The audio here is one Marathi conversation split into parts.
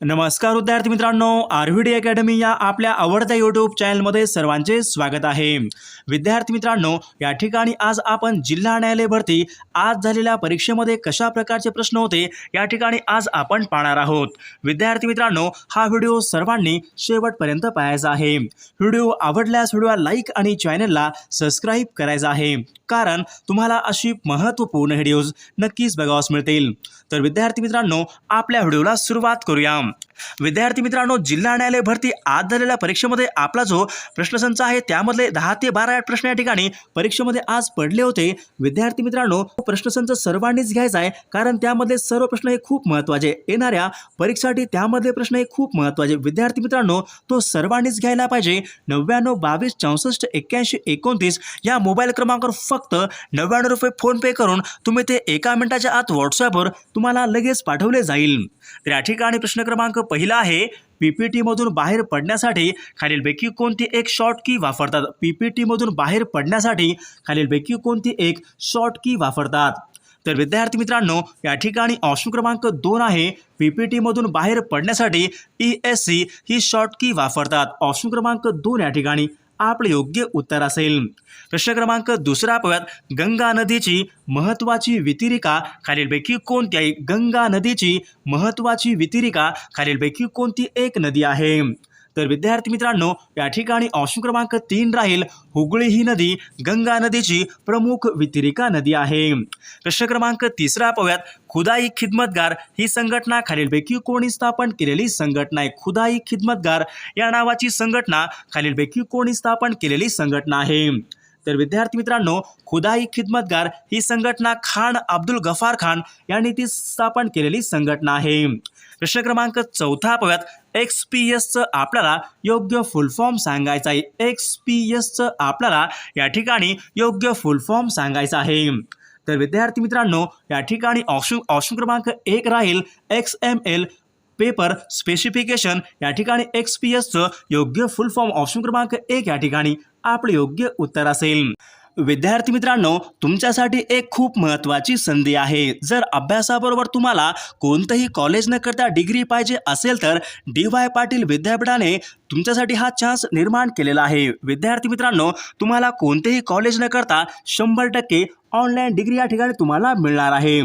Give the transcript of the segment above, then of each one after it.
नमस्कार विद्यार्थी मित्रांनो आर व्हीडी अकॅडमी या आपल्या आवडत्या यूट्यूब चॅनलमध्ये सर्वांचे स्वागत आहे. विद्यार्थी मित्रांनो या ठिकाणी आज आपण जिल्हा न्यायालय भरती आज झालेल्या परीक्षेमध्ये कशा प्रकारचे प्रश्न होते या ठिकाणी आज आपण पाहणार आहोत. विद्यार्थी मित्रांनो हा व्हिडिओ सर्वांनी शेवटपर्यंत पाहायचा आहे. व्हिडिओ आवडल्यास व्हिडिओला लाईक आणि चॅनलला सबस्क्राईब करायचा आहे. कारण तुम्हाला अशी महत्त्वपूर्ण व्हिडिओज नक्कीच बघावास मिळतील. तर विद्यार्थी मित्रांनो आपल्या व्हिडिओला सुरुवात करूया. Um, विद्यार्थी मित्रांनो जिल्हा न्यायालय भरती आज झालेल्या परीक्षेमध्ये आपला जो प्रश्नसंच आहे त्यामधले दहा ते बारा प्रश्न या ठिकाणी परीक्षेमध्ये आज पडले होते. विद्यार्थी मित्रांनो प्रश्नसंच सर्वांनीच घ्यायचा आहे कारण त्यामधले सर्व प्रश्न हे खूप महत्त्वाचे. येणाऱ्या परीक्षेसाठी त्यामधले प्रश्न हे खूप महत्त्वाचे. विद्यार्थी मित्रांनो तो सर्वांनीच घ्यायला पाहिजे. नव्याण्णव बावीस चौसष्ट एक्क्याऐंशी एकोणतीस या मोबाईल क्रमांकावर फक्त नव्याण्णव रुपये फोनपे करून तुम्ही ते एका मिनिटाच्या आत व्हॉट्सॲपवर तुम्हाला लगेच पाठवले जाईल. तर या ठिकाणी प्रश्न क्रमांक पहिला आहे पीपीटीमधून बाहेर पडण्यासाठी खालीलपैकी कोणती एक शॉर्ट की वापरतात? पीपीटीमधून बाहेर पडण्यासाठी खालीलपैकी कोणती एक शॉर्ट की वापरतात? तर विद्यार्थी मित्रांनो या ठिकाणी ऑप्शन क्रमांक दोन आहे पीपीटीमधून बाहेर पडण्यासाठी ई एस सी ही शॉर्ट की वापरतात. ऑप्शन क्रमांक दोन या ठिकाणी. आपलं योग्य उत्तर असेल. प्रश्न क्रमांक दुसरा पाहूयात. गंगा नदीची महत्त्वाची वितिरिका खालीलपैकी कोणती आहे? गंगा नदीची महत्त्वाची व्यतिरिका खालीलपैकी कोणती एक नदी आहे? तर विद्यार्थी मित्रांनो या ठिकाणी ऑप्शन क्रमांक तीन राहील हुगळी ही नदी गंगा नदीची प्रमुख वितिरिका नदी आहे. प्रश्न क्रमांक तिसरा पाहूयात. खुदाई खिदमतगार ही संघटना खालीलपैकी कोणी स्थापन केलेली संघटना आहे. खुदाई खिदमतगार या नावाची संघटना खालीलपैकी कोणी स्थापन केलेली संघटना आहे. तर विद्यार्थी मित्रांनो खुदाई खिदमतगार ही संघटना खान अब्दुल गफार खान यांनी ती स्थापन केलेली संघटना आहे. प्रश्न क्रमांक चौथा पाहूयात. एक्स पी एसचं आपल्याला योग्य फुल फॉर्म सांगायचा आहे. एक्स पी एसचं आपल्याला या ठिकाणी योग्य फुल फॉर्म सांगायचा आहे. तर विद्यार्थी मित्रांनो या ठिकाणी ऑप्शन ऑप्शन क्रमांक एक राहील. X M L paper specification या ठिकाणी एक्स पी एसचं योग्य फुल फॉर्म ऑप्शन क्रमांक एक या ठिकाणी आपलं योग्य उत्तर असेल. विद्यार्थी मित्रांनो तुमच्यासाठी एक खूप महत्त्वाची संधी आहे. जर अभ्यासाबरोबर तुम्हाला कोणतंही कॉलेज न करता डिग्री पाहिजे असेल तर डी वाय पाटील विद्यापीठाने तुमच्यासाठी हा चान्स निर्माण केलेला आहे. विद्यार्थी मित्रांनो तुम्हाला कोणतेही कॉलेज न करता शंभर टक्के ऑनलाईन डिग्री या ठिकाणी तुम्हाला मिळणार आहे.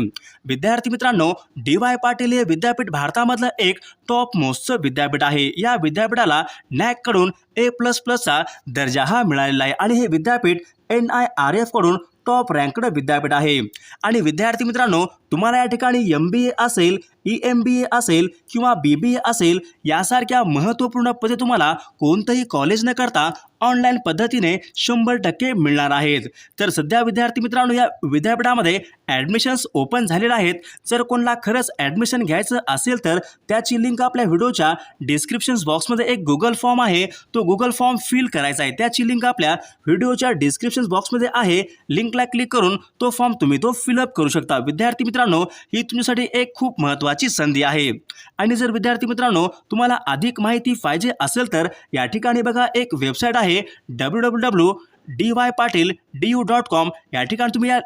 विद्यार्थी मित्रांनो डी वाय पाटील हे विद्यापीठ भारतामधलं एक टॉप मोस्टचं विद्यापीठ आहे. या विद्यापीठाला नॅककडून ए प्लस प्लसचा दर्जा हा मिळालेला आहे आणि हे विद्यापीठ एन आय आर एफकडून टॉप रँकड विद्यापीठ आहे. आणि विद्यार्थी मित्रांनो तुम्हाला या ठिकाणी एम बी ए असेल ई एम बी ए असेल किंवा बी बी ए असेल यासारख्या महत्त्वपूर्ण पदे तुम्हाला कोणतंही कॉलेज न करता ऑनलाईन पद्धतीने शंभर टक्के मिळणार आहेत. तर सध्या विद्यार्थी मित्रांनो या विद्यापीठामध्ये ॲडमिशन्स ओपन झालेले आहेत. जर कोणाला खरंच ॲडमिशन घ्यायचं असेल तर त्याची लिंक आपल्या व्हिडिओच्या डिस्क्रिप्शन्स बॉक्समध्ये एक गुगल फॉर्म आहे. तो गुगल फॉर्म फिल करायचा आहे. त्याची लिंक आपल्या व्हिडिओच्या डिस्क्रिप्शन बॉक्समध्ये आहे. लिंकला क्लिक करून तो फॉर्म तुम्ही तो फिलअप करू शकता. विद्यार्थी मित्रांनो ही तुमच्यासाठी एक खूप महत्त्वाची संधी आहे. आणि जर विद्यार्थी मित्रांनो तुम्हाला अधिक माहिती पाहिजे असेल तर या ठिकाणी बघा एक वेबसाईट आहे W W W D Y Patil D U dot com या ठिकाणी तुम्ही या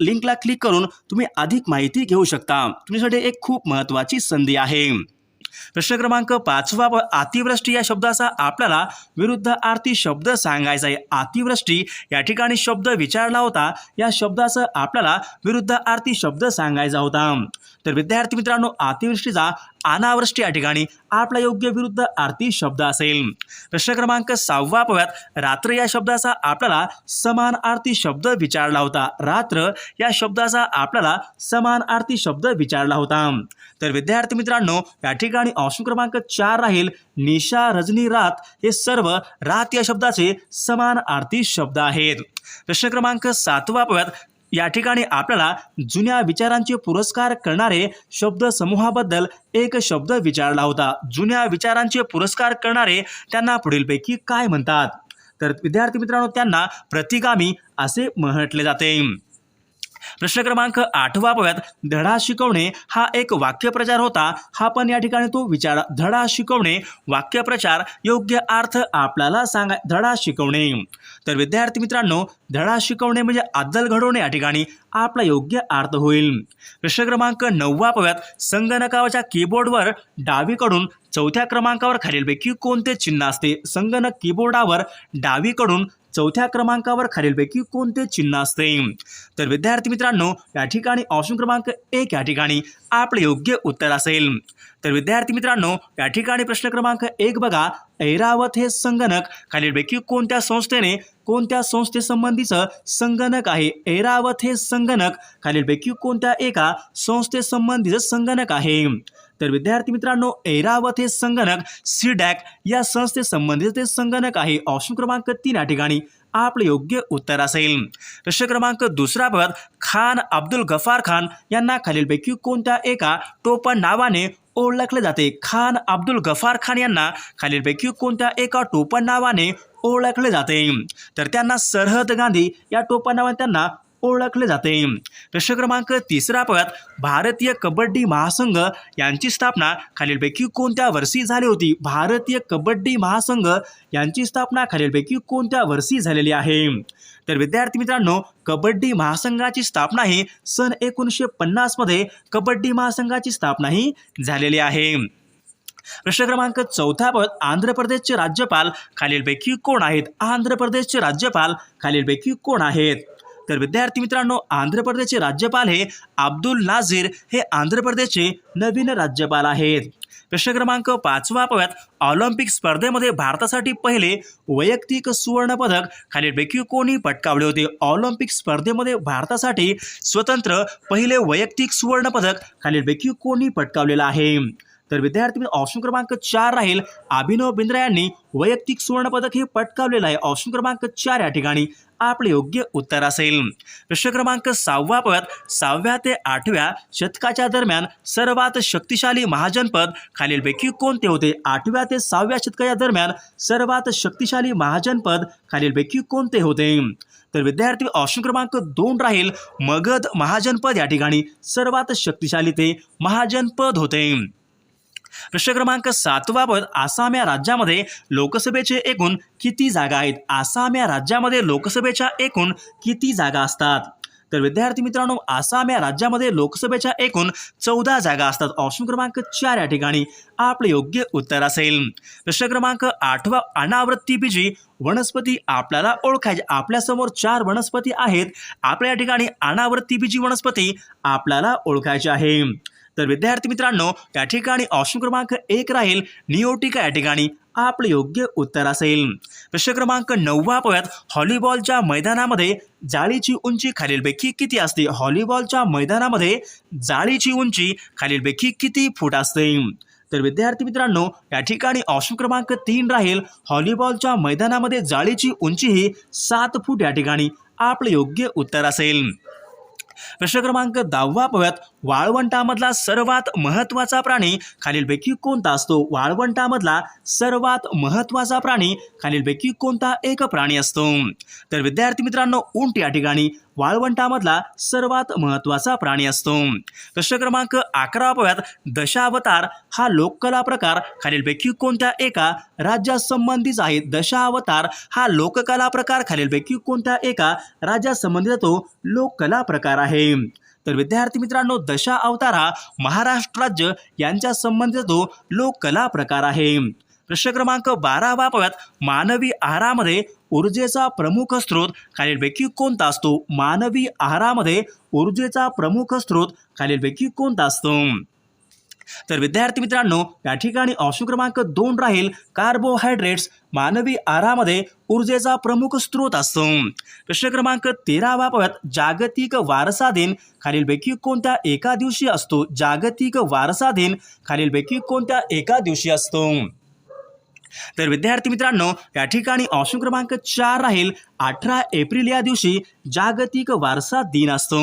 लिंकला क्लिक करून तुम्ही अधिक माहिती घेऊ शकता. तुमच्यासाठी एक खूप महत्त्वाची संधी आहे. प्रश्न क्रमांक पाचवा अतिवृष्टी या शब्दाचा आपल्याला विरुद्ध आरती शब्द सांगायचा आहे. अतिवृष्टी या ठिकाणी शब्द विचारला होता. या शब्दाचं आपल्याला विरुद्ध आरती शब्द सांगायचा होता. तर विद्यार्थी मित्रांनो अतिवृष्टीचा अनावृष्टी या ठिकाणी आपला योग्य विरुद्ध आरती शब्द असेल. प्रश्न क्रमांक सहावा पाहूयात. रात्र या शब्दाचा आपल्याला समान आरती शब्द विचारला होता. रात्र या शब्दाचा आपल्याला समान आरती शब्द विचारला होता. तर विद्यार्थी मित्रांनो या ठिकाणी ऑप्शन क्रमांक चार राहील. निशा रजनी रात. हे सर्व रात या शब्दाचे समान आरती शब्द आहेत. प्रश्न क्रमांक सातवा पाहूयात या ठिकाणी आपल्याला जुन्या विचारांचे पुरस्कार करणारे शब्द समूहाबद्दल एक शब्द विचारला होता. जुन्या विचारांचे पुरस्कार करणारे त्यांना पुढीलपैकी काय म्हणतात? तर विद्यार्थी मित्रांनो त्यांना प्रतिगामी असे म्हटले जाते. प्रश्न क्रमांक आठवा पाहूयात. धडा शिकवणे हा एक वाक्यप्रचार होता. हा पण या ठिकाणी तो विचार. धडा शिकवणे वाक्यप्रचार योग्य अर्थ आपल्याला सांगा. धडा शिकवणे. तर विद्यार्थी मित्रांनो धडा शिकवणे म्हणजे अद्दल घडवणे या ठिकाणी आपला योग्य अर्थ होईल. प्रश्न क्रमांक नववा पाहूयात. संगणकाच्या कीबोर्डवर डावीकडून चौथ्या क्रमांकावर खालीलपैकी कोणते चिन्ह असते? संगणक कीबोर्डावर डावीकडून चौथ्या क्रमांकावर खालीलपैकी कोणते चिन्ह असते? तर विद्यार्थी मित्रांनो या ठिकाणी ऑप्शन क्रमांक एक या ठिकाणी आपले योग्य उत्तर असेल. तर विद्यार्थी मित्रांनो या ठिकाणी प्रश्न क्रमांक एक बघा. ऐरावत हे संगणक खालीलपैकी कोणत्या संस्थेने कोणत्या संस्थेसंबंधीचं संगणक आहे? ऐरावत हे संगणक. खालीलपैकी कोणत्या एका संस्थेसंबंधीचं संगणक आहे? तर विद्यार्थी मित्रांनो ऐरावत हे संगणक सीडॅक या संस्थेसंबंधित ते संगणक आहे. ऑप्शन क्रमांक तीन या ठिकाणी. आपले योग्य उत्तर असेल. प्रश्न क्रमांक दुसरा पद खान अब्दुल गफार खान यांना खालीलपैकी कोणत्या एका टोपण नावाने ओळखले जाते? खान अब्दुल गफार खान यांना खालीलपैकी कोणत्या एका टोपण नावाने ओळखले जाते? तर त्यांना सरहद गांधी या टोपण नावाने त्यांना ओळखले जाते. प्रश्न क्रमांक तिसरा पद भारतीय कबड्डी महासंघ यांची स्थापना खालीलपैकी कोणत्या वर्षी झाली होती? भारतीय कबड्डी महासंघ यांची स्थापना खालीलपैकी कोणत्या वर्षी झालेली आहे? तर विद्यार्थी मित्रांनो कबड्डी महासंघाची स्थापना ही सन एकोणीसशे पन्नासमध्ये कबड्डी महासंघाची स्थापना ही झालेली आहे. प्रश्न क्रमांक चौथा पद आंध्र प्रदेशचे राज्यपाल खालीलपैकी कोण आहेत? आंध्र प्रदेशचे राज्यपाल खालीलपैकी कोण आहेत? तर विद्यार्थी मित्रांनो आंध्र प्रदेशचे राज्यपाल हे अब्दुल नाझीर हे आंध्र प्रदेशचे नवीन राज्यपाल आहेत. प्रश्न क्रमांक पाचवा पव्यात ऑलिम्पिक स्पर्धेमध्ये भारतासाठी पहिले वैयक्तिक सुवर्णपदक. खालीलपैकी कोणी पटकावले होते? ऑलिम्पिक स्पर्धेमध्ये भारतासाठी स्वतंत्र पहिले वैयक्तिक सुवर्णपदक. खालीलपैकी कोणी पटकावलेलं आहे? तर विद्यार्थी ऑप्शन क्रमांक चार राहील अभिनव बिंद्रा यांनी वैयक्तिक सुवर्णपदक हे पटकावलेलं आहे. ऑप्शन क्रमांक चार या ठिकाणी आपले योग्य उत्तर असेल. प्रश्न क्रमांक सहावा पद सहाव्या ते आठव्या शतकाच्या दरम्यान सर्वात शक्तिशाली महाजनपद खालीलपैकी कोणते होते? आठव्या ते सहाव्या शतकाच्या दरम्यान सर्वात शक्तिशाली महाजनपद खालीलपैकी कोणते होते? तर विद्यार्थी ऑप्शन क्रमांक दोन राहील मगध महाजनपद या ठिकाणी सर्वात शक्तिशाली ते महाजनपद होते. प्रश्न क्रमांक सातवा पद आसाम या राज्यामध्ये लोकसभेचे एकूण किती जागा आहेत? आसाम या राज्यामध्ये लोकसभेच्या एकूण किती जागा असतात? तर विद्यार्थी मित्रांनो आसाम या राज्यामध्ये लोकसभेच्या एकूण चौदा जागा असतात. ऑप्शन क्रमांक चार या ठिकाणी आपले योग्य उत्तर असेल. प्रश्न क्रमांक आठवा अनावृत्ती बीजी वनस्पती आपल्याला ओळखायचे. आपल्यासमोर चार वनस्पती आहेत. आपल्या या ठिकाणी अनावृत्ती बीजी वनस्पती आपल्याला ओळखायची आहे. तर विद्यार्थी मित्रांनो या ठिकाणी ऑप्शन क्रमांक एक राहील. नियोटिका या ठिकाणी आपलं योग्य उत्तर असेल. प्रश्न क्रमांक नववा पव्यात हॉलीबॉलच्या मैदानामध्ये जाळीची उंची खालीलपैकी किती असते? हॉलीबॉलच्या मैदानामध्ये जाळीची उंची खालीलपैकी किती फूट असते? तर विद्यार्थी मित्रांनो या ठिकाणी ऑप्शन क्रमांक तीन राहील. हॉलीबॉलच्या मैदानामध्ये जाळीची उंची ही सात फूट या ठिकाणी आपलं योग्य उत्तर असेल. प्रश्न क्रमांक दहावा पव्यात वाळवंटामधला सर्वात महत्त्वाचा प्राणी खालीलपैकी कोणता असतो? वाळवंटामधला सर्वात महत्त्वाचा प्राणी खालीलपैकी कोणता एक प्राणी असतो? तर विद्यार्थी मित्रांनो उंट या ठिकाणी वाळवंटामधला सर्वात महत्त्वाचा प्राणी असतो. प्रश्न क्रमांक अकराव्यात दशावतार हा लोककला प्रकार. खालीलपैकी कोणत्या एका राज्यासंबंधीच आहे? दशावतार हा लोककला प्रकार. खालीलपैकी कोणत्या एका राज्यासंबंधीचा तो लोककला प्रकार आहे? तर विद्यार्थी मित्रांनो दशा अवतार हा महाराष्ट्र राज्य यांच्या संबंधित तो लोककला प्रकार आहे. प्रश्न क्रमांक बारावा पव्यात मानवी आहारामध्ये ऊर्जेचा प्रमुख स्रोत खालीलपैकी कोणता असतो? मानवी आहारामध्ये ऊर्जेचा प्रमुख स्रोत खालीलपैकी कोणता असतो? तर विद्यार्थी मित्रांनो या ठिकाणी ऑप्शन क्रमांक दोन राहील. कार्बोहायड्रेट्स मानवी आहारामध्ये ऊर्जेचा प्रमुख स्रोत असतो. प्रश्न क्रमांक तेरावा पव्यात जागतिक वारसा दिन खालीलपैकी कोणत्या एका दिवशी असतो? जागतिक वारसा दिन खालीलपैकी कोणत्या एका दिवशी असतो? तर विद्यार्थी मित्रांनो या ठिकाणी ऑप्शन क्रमांक चार राहील. अठरा एप्रिल या दिवशी जागतिक वारसा दिन असतो.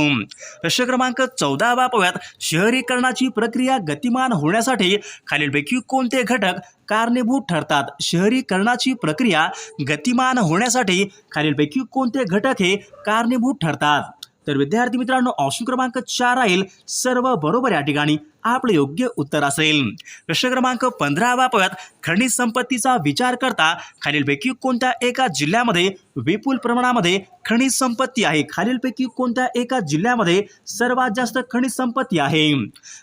प्रश्न क्रमांक चौदा पव्यात शहरीकरणाची प्रक्रिया गतिमान होण्यासाठी खालीलपैकी कोणते घटक कारणीभूत ठरतात? शहरीकरणाची प्रक्रिया गतिमान होण्यासाठी खालीलपैकी कोणते घटक हे कारणीभूत ठरतात? तर विद्यार्थी मित्रांनो ऑप्शन क्रमांक चार राहील. सर्व बरोबर या ठिकाणी. आपलं योग्य उत्तर असेल. प्रश्न क्रमांक पंधराबाबत खनिज संपत्तीचा विचार करता खालीलपैकी कोणत्या एका जिल्ह्यामध्ये विपुल प्रमाणामध्ये खनिज संपत्ती आहे? खालीलपैकी कोणत्या एका जिल्ह्यामध्ये सर्वात जास्त खनिज संपत्ती आहे?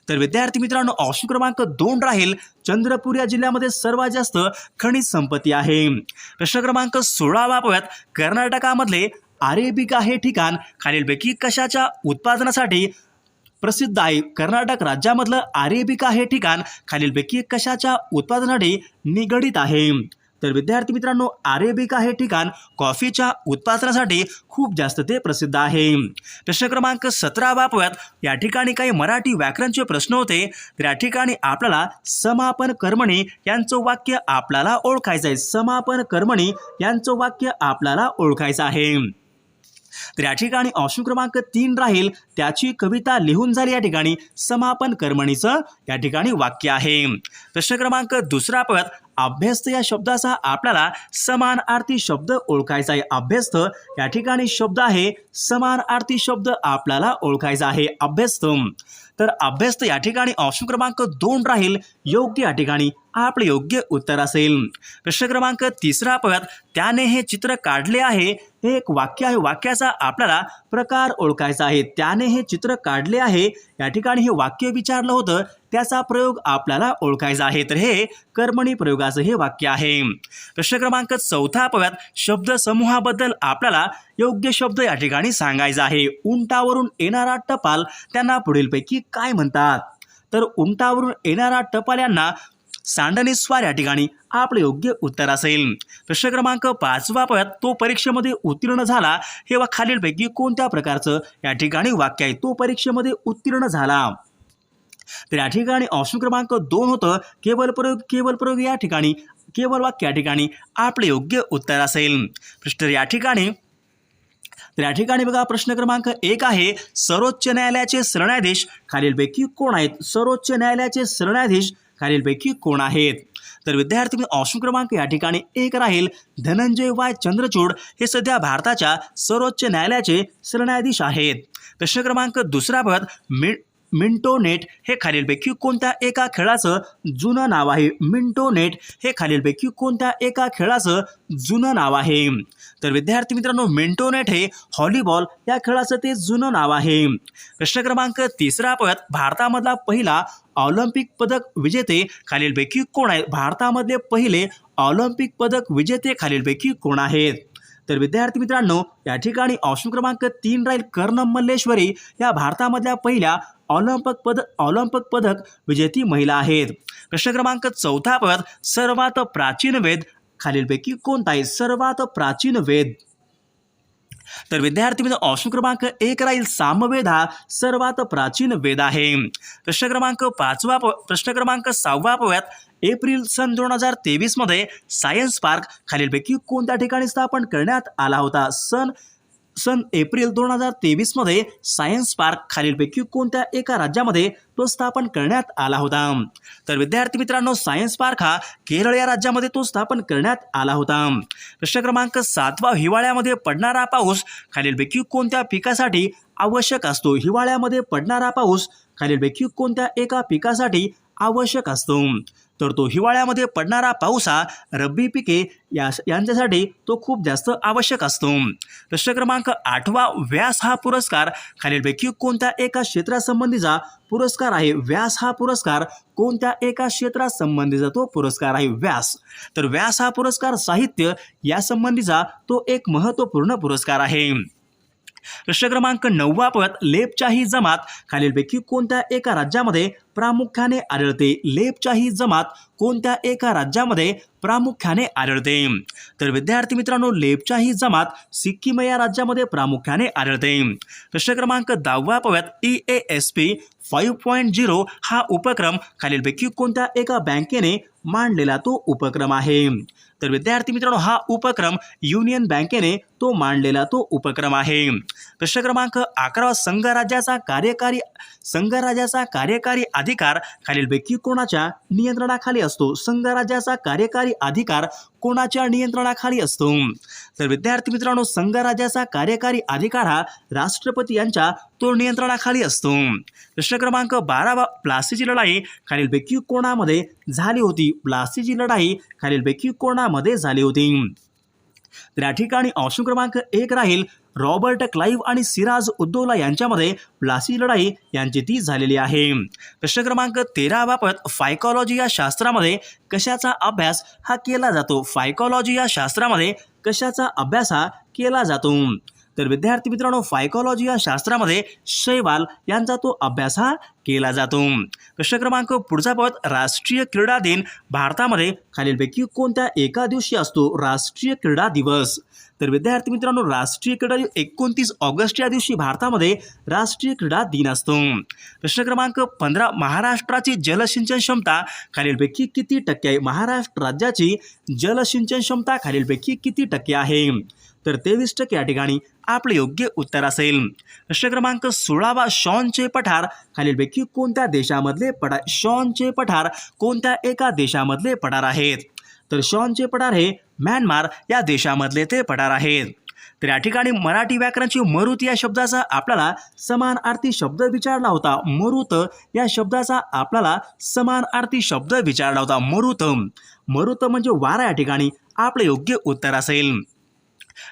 तर विद्यार्थी मित्रांनो ऑप्शन क्रमांक दोन राहील. चंद्रपूर या जिल्ह्यामध्ये सर्वात जास्त खनिज संपत्ती आहे. प्रश्न क्रमांक सोळा वापरत कर्नाटकामधले अरेबिका हे ठिकाण खालीलपैकी कशाच्या उत्पादनासाठी प्रसिद्ध आहे. कर्नाटक राज्यामधलं अरेबिका हे ठिकाण खालीलपैकी कशाच्या उत्पादनासाठी निगडित आहे. तर विद्यार्थी मित्रांनो आरेबिका हे ठिकाण कॉफीच्या उत्पादनासाठी खूप जास्त ते प्रसिद्ध आहे. प्रश्न क्रमांक सतरा वापरत या ठिकाणी काही मराठी व्याकरणचे प्रश्न होते. तर या ठिकाणी आपल्याला समापन कर्मणी यांचं वाक्य आपल्याला ओळखायचं आहे. समापन कर्मणी यांचं वाक्य आपल्याला ओळखायचं आहे. तर या ठिकाणी ऑप्शन क्रमांक तीन राहील. त्याची कविता लिहून झाली या ठिकाणी. समापन कर्मणीचं या ठिकाणी वाक्य आहे. प्रश्न क्रमांक दुसरा पद अभ्यस्त या शब्दाचा आपल्याला समान आरती शब्द ओळखायचा आहे. अभ्यस्त या ठिकाणी शब्द आहे समान आरती शब्द आपल्याला ओळखायचा आहे. अभ्यस्त. तर अभ्यस्त या ठिकाणी ऑप्शन क्रमांक दोन राहील. योग्य या ठिकाणी आपलं योग्य उत्तर असेल. प्रश्न क्रमांक तिसरा पद त्याने हे चित्र काढले आहे. हे एक वाक्य आहे. वाक्याचा आपल्याला प्रकार ओळखायचा आहे. त्याने हे चित्र काढले आहे. या ठिकाणी हे वाक्य विचारलं होतं. त्याचा प्रयोग आपल्याला ओळखायचा आहे. तर हे कर्मणी प्रयोगाचं हे वाक्य आहे. प्रश्न क्रमांक चौथा पद शब्दसमूहाबद्दल आपल्याला योग्य शब्द या ठिकाणी सांगायचा आहे. उंटावरून येणारा टपाल त्यांना पुढीलपैकी काय म्हणतात? तर उंटावरून येणारा टपाल यांना सांडणीस्वार या ठिकाणी आपलं योग्य उत्तर असेल. प्रश्न क्रमांक पाचवा पद तो परीक्षेमध्ये उत्तीर्ण झाला हे वा खालीलपैकी कोणत्या प्रकारचं या ठिकाणी वाक्य आहे? तो परीक्षेमध्ये उत्तीर्ण झाला. तर या ठिकाणी ऑप्शन क्रमांक दोन होतं केवळ प्रयोग केवळ प्रयोग या ठिकाणी केवळ वाक्य या ठिकाणी आपले योग्य उत्तर असेल. प्रश्न या ठिकाणी तर या ठिकाणी बघा प्रश्न क्रमांक एक आहे सर्वोच्च न्यायालयाचे सरन्यायाधीश खालीलपैकी कोण आहेत? सर्वोच्च न्यायालयाचे सरन्यायाधीश खालीलपैकी कोण आहेत? तर विद्यार्थी ऑप्शन क्रमांक या ठिकाणी एक राहील. धनंजय वाय चंद्रचूड हे सध्या भारताच्या सर्वोच्च न्यायालयाचे सरन्यायाधीश आहेत. प्रश्न क्रमांक दुसरा पद मि मिंटो नेट हे खालीलपैकी कोणत्या एका खेळाचं जुनं नाव आहे? मिंटो नेट हे खालीलपैकी कोणत्या एका खेळाचं जुनं नाव आहे? तर विद्यार्थी मित्रांनो मिंटो नेट हे हॉलीबॉल या खेळाचं ते जुनं नाव आहे. प्रश्न क्रमांक तिसरा पद भारतामधला पहिला ऑलिम्पिक पदक विजेते खालीलपैकी कोण आहेत? भारतामधले पहिले ऑलिम्पिक पदक विजेते खालीलपैकी कोण आहेत? तर विद्यार्थी मित्रांनो या ठिकाणी ऑप्शन क्रमांक तीन राहील कर्णम मल्लेश्वरी. या भारतामधल्या पहिल्या ऑलिम्पिक पद ऑलिम्पिक पदक विजेती महिला आहेत. प्रश्न क्रमांक चौथा पद सर्वात प्राचीन वेद. खालीलपैकी कोणता आहे? सर्वात प्राचीन वेद. तर विद्यार्थी मित्र ऑप्शन क्रमांक एक राहील सामवेद हा सर्वात प्राचीन वेद आहे. प्रश्न क्रमांक पाचवा प- प्रश्न क्रमांक सहावा पाहूयात. एप्रिल सन दोन हजार तेवीसमध्ये सायन्स पार्क खालीलपैकी कोणत्या ठिकाणी स्थापन करण्यात आला होता? सन सन एप्रिल दोन हजार तेवीसमध्ये सायन्स पार्क खालीलपैकी कोणत्या एका राज्यामध्ये तो स्थापन करण्यात आला होता? तर विद्यार्थी मित्रांनो सायन्स पार्क हा केरळ या राज्यामध्ये तो स्थापन करण्यात आला होता. प्रश्न क्रमांक सातवा हिवाळ्यामध्ये पडणारा पाऊस खालीलपैकी कोणत्या पिकासाठी आवश्यक असतो? हिवाळ्यामध्ये पडणारा पाऊस खालीलपैकी कोणत्या एका पिकासाठी आवश्यक असतो? तर तो हिवाळ्यामध्ये पडणारा पाऊस हा रब्बी पिके या यांच्यासाठी तो खूप जास्त आवश्यक असतो. प्रश्न क्रमांक आठवा व्यास हा पुरस्कार खालीलपैकी कोणत्या एका क्षेत्रासंबंधीचा पुरस्कार आहे? व्यास हा पुरस्कार कोणत्या एका क्षेत्रासंबंधीचा तो पुरस्कार आहे? व्यास. तर व्यास हा पुरस्कार साहित्य यासंबंधीचा तो एक महत्त्वपूर्ण पुरस्कार आहे. प्रश्न क्रमांक नववा पद लेपचाही जमात. खालीलपैकी कोणत्या एका राज्यामध्ये प्रामुख्याने आढळते? लेपचाही जमात कोणत्या एका राज्यामध्ये प्रामुख्याने आढळते? तर विद्यार्थी मित्रांनो लेपचाही जमात सिक्कीम या राज्यामध्ये प्रामुख्याने आढळते. प्रश्न क्रमांक दहावा पव्यात E A S P five point zero हा उपक्रम खालीलपैकी कोणत्या एका बँकेने मांडलेला तो उपक्रम आहे? तर विद्यार्थी मित्रांनो हा उपक्रम युनियन बँकेने तो मांडलेला तो उपक्रम आहे. प्रश्न क्रमांक अकरा संघराज्याचा कार्यकारी संघराज्याचा कार्यकारी अधिकार खालीलपैकी कोणाच्या नियंत्रणाखाली असतो? संघराज्याचा कार्यकारी अधिकार कोणाच्या नियंत्रणाखाली असतो? तर विद्यार्थी मित्रांनो संघराज्याचा कार्यकारी अधिकार हा राष्ट्रपती यांच्या तो नियंत्रणाखाली असतो. प्रश्न क्रमांक बारावा प्लासीची लढाई खालीलपैकी कोणामध्ये झाली होती? प्लासीची लढाई खालीलपैकी काळामध्ये झाली होती. तर या ठिकाणी ऑप्शन क्रमांक एक राहील रॉबर्ट क्लाईव्ह आणि सिराज उद्दोला यांच्यामध्ये प्लासी लढाई यांची ती झालेली आहे. प्रश्न क्रमांक तेरा बाबत फायकॉलॉजी या शास्त्रामध्ये कशाचा अभ्यास हा केला जातो? फायकॉलॉजी या शास्त्रामध्ये कशाचा अभ्यास हा केला जातो? तर विद्यार्थी मित्रांनो फायकॉलॉजी या शास्त्रामध्ये शैवाल यांचा तो अभ्यास हा केला जातो. प्रश्न क्रमांक पुढचा पद राष्ट्रीय क्रीडा दिन. भारतामध्ये खालीलपैकी कोणत्या एका दिवशी असतो राष्ट्रीय क्रीडा दिवस? तर विद्यार्थी मित्रांनो राष्ट्रीय क्रीडा एकोणतीस ऑगस्ट या दिवशी भारतामध्ये राष्ट्रीय क्रीडा दिन असतो. प्रश्न क्रमांक पंधरा महाराष्ट्राची जलसिंचन क्षमता. खालीलपैकी किती टक्के आहे? महाराष्ट्र राज्याची जलसिंचन क्षमता खालीलपैकी किती टक्के आहे? तर तेवीस टक्के या ठिकाणी आपले योग्य उत्तर असेल. प्रश्न क्रमांक सोळावा शॉनचे पठार. खालीलपैकी की कोणत्या देशामधले पठार शॉनचे पठार कोणत्या एका देशामधले पठार आहेत? तर शॉनचे पठार हे म्यानमार या देशामधले ते पठार आहेत. तर या ठिकाणी मराठी व्याकरणाची मरुत या शब्दाचा आपल्याला समानार्थी शब्द विचारला होता. मरुत या शब्दाचा आपल्याला समानार्थी शब्द विचारला होता. मरुत. मरुत म्हणजे वारा या ठिकाणी आपले योग्य उत्तर असेल.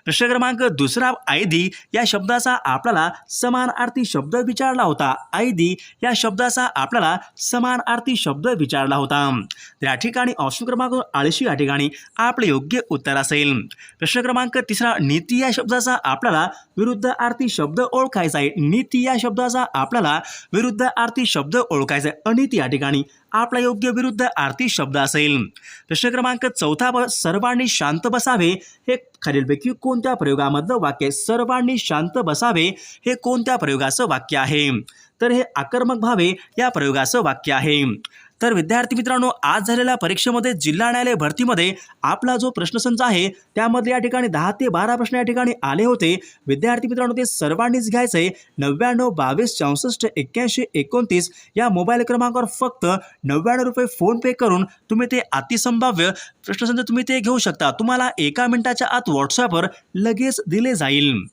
प्रश्न क्रमांक दुसरा ऐदी या शब्दाचा आपल्याला समान अर्थी शब्द विचारला होता. ऐदी या शब्दाचा आपल्याला समान अर्थी शब्द विचारला होता. तर या ठिकाणी ऑप्शन क्रमांक आळशी या ठिकाणी आपले योग्य उत्तर असेल. प्रश्न क्रमांक तिसरा नीती या शब्दाचा आपल्याला विरुद्ध आर्थिक शब्द ओळखायचा आहे. नीती या शब्दाचा आपल्याला विरुद्ध आर्थिक शब्द ओळखायचा आहे. अनिती या ठिकाणी आपला योग्य विरुद्ध आर्थिक शब्द असेल. प्रश्न क्रमांक चौथा ब सर्वांनी शांत बसावे हे खालीलपैकी कोणत्या प्रयोगामधलं वाक्य सर्वांनी शांत बसावे हे कोणत्या प्रयोगाचं वाक्य आहे? तर हे आक्रमक भावे या प्रयोगाचं वाक्य आहे. तर विद्यार्थी मित्रांनो आज झालेल्या परीक्षेमध्ये जिल्हा न्यायालय भरतीमध्ये आपला जो प्रश्नसंच आहे त्यामध्ये या ठिकाणी दहा ते बारा प्रश्न या ठिकाणी आले होते. विद्यार्थी मित्रांनो ते सर्वांनीच घ्यायचं आहे. नव्याण्णव बावीस चौसष्ट एक्क्याऐंशी एकोणतीस या मोबाईल क्रमांकावर फक्त नव्याण्णव रुपये फोनपे करून तुम्ही ते अतिसंभाव्य प्रश्नसंच तुम्ही ते घेऊ शकता. तुम्हाला एका मिनिटाच्या आत व्हॉट्सअपवर लगेच दिले जाईल.